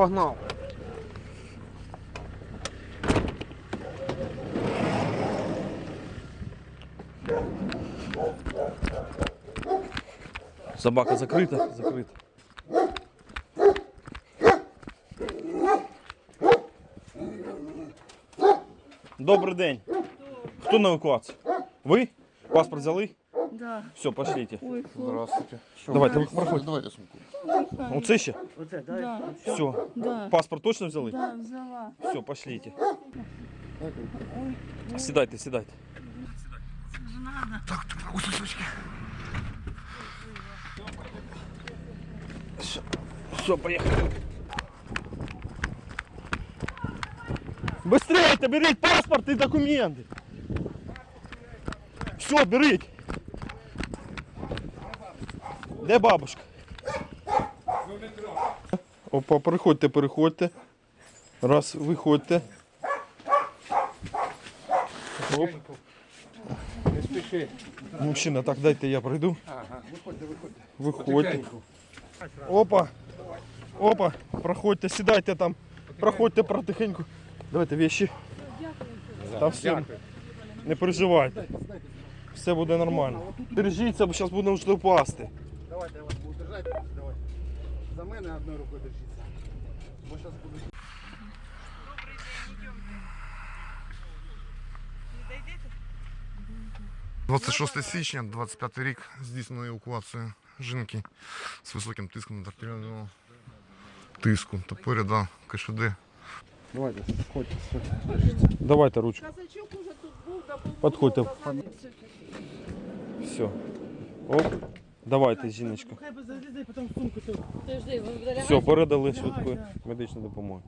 погнав. Собака закрита? Закрита. Добрий день. Хто на евакуації? Ви? Паспорт взяли? Да. Все, пошлите. Ой, хлоп. Здравствуйте. Давайте, ви проходьте. Давайте сумку. Оце ще? Да. Все. Да. Паспорт точно взяли? Да, взяла. Все, пошлите. Сідайте, сідайте. Все, поехали. Быстрее, беріть паспорт і документи. Все, беріть. Де бабушка? Опа, переходьте, переходьте. Раз, виходьте. Оп. Не спіши. Мужчина, так дайте я пройду. Ага, виходьте, виходьте. Виходьте. Опа. Опа. Проходьте, сідайте там. Проходьте протихеньку. Давайте вещи. Та все. Не переживайте. Все буде нормально. Держіться, бо зараз будемо вже впасти. Давайте. Давай. За мене одною рукою держіться. Бо зараз буду. 26 січня, 25 рік, здійснено евакуацію жінки з високим тиском артеріального тиску та поряда КШД. Давайте, сходьте, сходьте. Давайте ручку. Казачок уже тут був, да був. Подходьте. Все. Оп. Давайте, жіночка. Хай би залізай, потім в сумку тут. Все, передали швидку медичну допомогу.